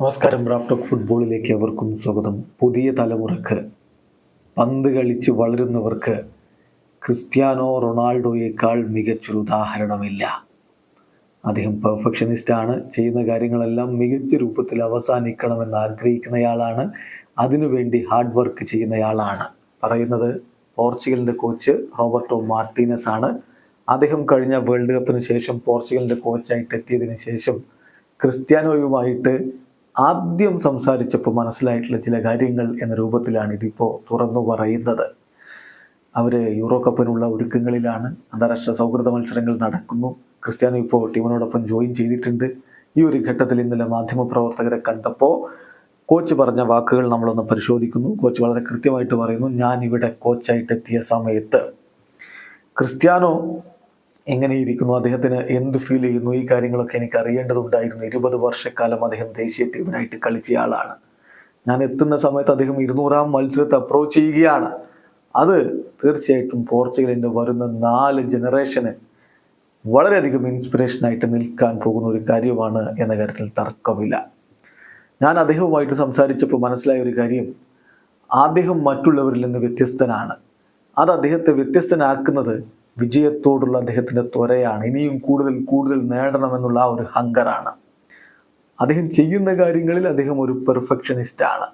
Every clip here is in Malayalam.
നമസ്കാരം റാഫ്റ്റോക്ക് ഫുട്ബോളിലേക്ക് എവർക്കും സ്വാഗതം. പുതിയ തലമുറയ്ക്ക് പന്ത് കളിച്ച് വളരുന്നവർക്ക് ക്രിസ്ത്യാനോ റൊണാൾഡോയേക്കാൾ മികച്ചൊരു ഉദാഹരണമില്ല. അദ്ദേഹം പെർഫെക്ഷനിസ്റ്റാണ് ചെയ്യുന്ന കാര്യങ്ങളെല്ലാം മികച്ച രൂപത്തിൽ അവസാനിക്കണമെന്ന് ആഗ്രഹിക്കുന്നയാളാണ് അതിനുവേണ്ടി ഹാർഡ് വർക്ക് ചെയ്യുന്നയാളാണ്. പറയുന്നത് പോർച്ചുഗലിന്റെ കോച്ച് റോബർട്ടോ മാർട്ടീനസ് ആണ് അദ്ദേഹം കഴിഞ്ഞ വേൾഡ് കപ്പിന് ശേഷം പോർച്ചുഗലിന്റെ കോച്ചായിട്ട് എത്തിയതിന് ശേഷം ക്രിസ്ത്യാനോയുമായിട്ട് ആദ്യം സംസാരിച്ചപ്പോൾ മനസ്സിലായിട്ടുള്ള ചില കാര്യങ്ങൾ എന്ന രൂപത്തിലാണ് ഇതിപ്പോൾ തുറന്നു പറയുന്നത്. അവർ യൂറോ കപ്പിനുള്ള ഒരുക്കങ്ങളിലാണ് അന്താരാഷ്ട്ര സൗഹൃദ മത്സരങ്ങൾ നടക്കുന്നു. ക്രിസ്ത്യാനോ ഇപ്പോൾ ടീമിനോടൊപ്പം ജോയിൻ ചെയ്തിട്ടുണ്ട്. ഈ ഒരു ഘട്ടത്തിൽ ഇന്നലെ മാധ്യമപ്രവർത്തകരെ കണ്ടപ്പോൾ കോച്ച് പറഞ്ഞ വാക്കുകൾ നമ്മളൊന്ന് പരിശോധിക്കുന്നു. കോച്ച് വളരെ കൃത്യമായിട്ട് പറയുന്നു ഞാൻ ഇവിടെ കോച്ചായിട്ട് എത്തിയ സമയത്ത് ക്രിസ്ത്യാനോ എങ്ങനെയിരിക്കുന്നു? അദ്ദേഹത്തിന് എന്ത് ഫീൽ ചെയ്യുന്നു? ഈ കാര്യങ്ങളൊക്കെ എനിക്ക് അറിയേണ്ടതുണ്ടായിരുന്നു ഇരുപത് വർഷക്കാലം അദ്ദേഹം ദേശീയ ടീമിനായിട്ട് കളിച്ചയാളാണ് ഞാൻ എത്തുന്ന സമയത്ത് അദ്ദേഹം ഇരുന്നൂറാം മത്സരത്തെ അപ്രോച്ച് ചെയ്യുകയാണ്. അത് തീർച്ചയായിട്ടും പോർച്ചുഗലിന്റെ വരുന്ന നാല് ജനറേഷന് വളരെയധികം ഇൻസ്പിറേഷനായിട്ട് നിൽക്കാൻ പോകുന്ന ഒരു കാര്യമാണ് എന്ന കാര്യത്തിൽ തർക്കമില്ല. ഞാൻ അദ്ദേഹവുമായിട്ട് സംസാരിച്ചപ്പോൾ മനസ്സിലായ ഒരു കാര്യം. അദ്ദേഹം മറ്റുള്ളവരിൽ നിന്ന് വ്യത്യസ്തനാണ്. അത് അദ്ദേഹത്തെ വ്യത്യസ്തനാക്കുന്നത് വിജയത്തോടുള്ള അദ്ദേഹത്തിന്റെ ത്വരയാണ്. ഇനിയും കൂടുതൽ കൂടുതൽ നേടണമെന്നുള്ള ആ ഒരു ഹങ്കറാണ്. അദ്ദേഹം ചെയ്യുന്ന കാര്യങ്ങളിൽ അദ്ദേഹം ഒരു പെർഫെക്ഷനിസ്റ്റാണ്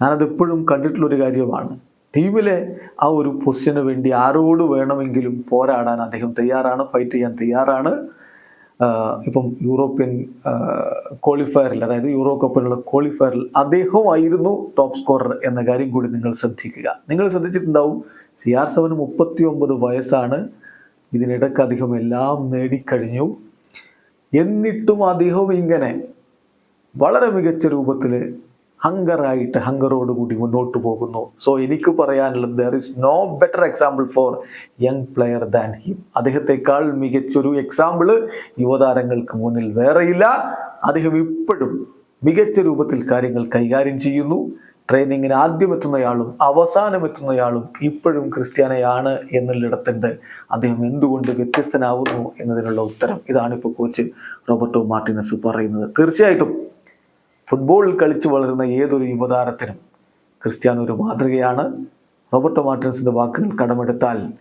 ഞാനത് എപ്പോഴും കണ്ടിട്ടുള്ളൊരു കാര്യമാണ്. ടീമിലെ ആ ഒരു പൊസിഷന് വേണ്ടി ആരോട് വേണമെങ്കിലും പോരാടാൻ അദ്ദേഹം തയ്യാറാണ് ഫൈറ്റ് ചെയ്യാൻ തയ്യാറാണ്. ഇപ്പം യൂറോപ്യൻ ക്വാളിഫയറിൽ അതായത് യൂറോ കപ്പിനുള്ള ക്വാളിഫയറിൽ അദ്ദേഹമായിരുന്നു ടോപ്പ് സ്കോറർ എന്ന കാര്യം കൂടി നിങ്ങൾ ശ്രദ്ധിക്കുക. നിങ്ങൾ ശ്രദ്ധിച്ചിട്ടുണ്ടാവും സി ആർ സെവന് മുപ്പത്തി ഒമ്പത് വയസ്സാണ്. ഇതിനിടയ്ക്ക് അദ്ദേഹം എല്ലാം നേടിക്കഴിഞ്ഞു. എന്നിട്ടും അദ്ദേഹം ഇങ്ങനെ വളരെ മികച്ച രൂപത്തിൽ ഹങ്കറായിട്ട് ഹങ്കറോടുകൂടി മുന്നോട്ട് പോകുന്നു. സോ എനിക്ക് പറയാനുള്ളത് there is no better example for young player than him അദ്ദേഹത്തെക്കാൾ മികച്ചൊരു എക്സാമ്പിൾ യുവതാരങ്ങൾക്ക് മുന്നിൽ വേറെയില്ല. അദ്ദേഹം ഇപ്പോഴും മികച്ച രൂപത്തിൽ കാര്യങ്ങൾ കൈകാര്യം ചെയ്യുന്നു. ട്രെയിനിങ്ങിന് ആദ്യം എത്തുന്നയാളും അവസാനം എത്തുന്നയാളും ഇപ്പോഴും ക്രിസ്ത്യാനയാണ് എന്നുള്ളിടത്തുണ്ട്. അദ്ദേഹം എന്തുകൊണ്ട് വ്യത്യസ്തനാവുന്നു എന്നതിനുള്ള ഉത്തരം ഇതാണ് ഇപ്പോൾ കോച്ച് റോബർട്ടോ മാർട്ടിനസ് പറയുന്നത്. തീർച്ചയായിട്ടും ഫുട്ബോൾ കളിച്ചു വളരുന്ന ഏതൊരു യുവതാരത്തിനും ക്രിസ്ത്യാനോ ഒരു മാതൃകയാണ്. റോബർട്ടോ മാർട്ടിൻസിന്റെ വാക്കുകൾ കടമെടുത്താൽ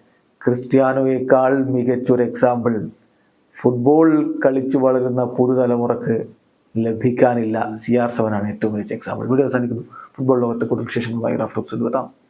ക്രിസ്ത്യാനോയേക്കാൾ മികച്ചൊരു എക്സാമ്പിൾ ഫുട്ബോൾ കളിച്ചു വളരുന്ന പുതുതലമുറക്ക് ലഭിക്കാനില്ല. സി ആർ സെവനാണ് ഏറ്റവും മികച്ച എക്സാമ്പിൾ വീഡിയോ അവസാനിക്കുന്നു. ഫുട്ബോൾ ലോകത്തെ കൂടുതൽ വിശേഷങ്ങളുമായി റഫ്ലോക്സ് എത്താം.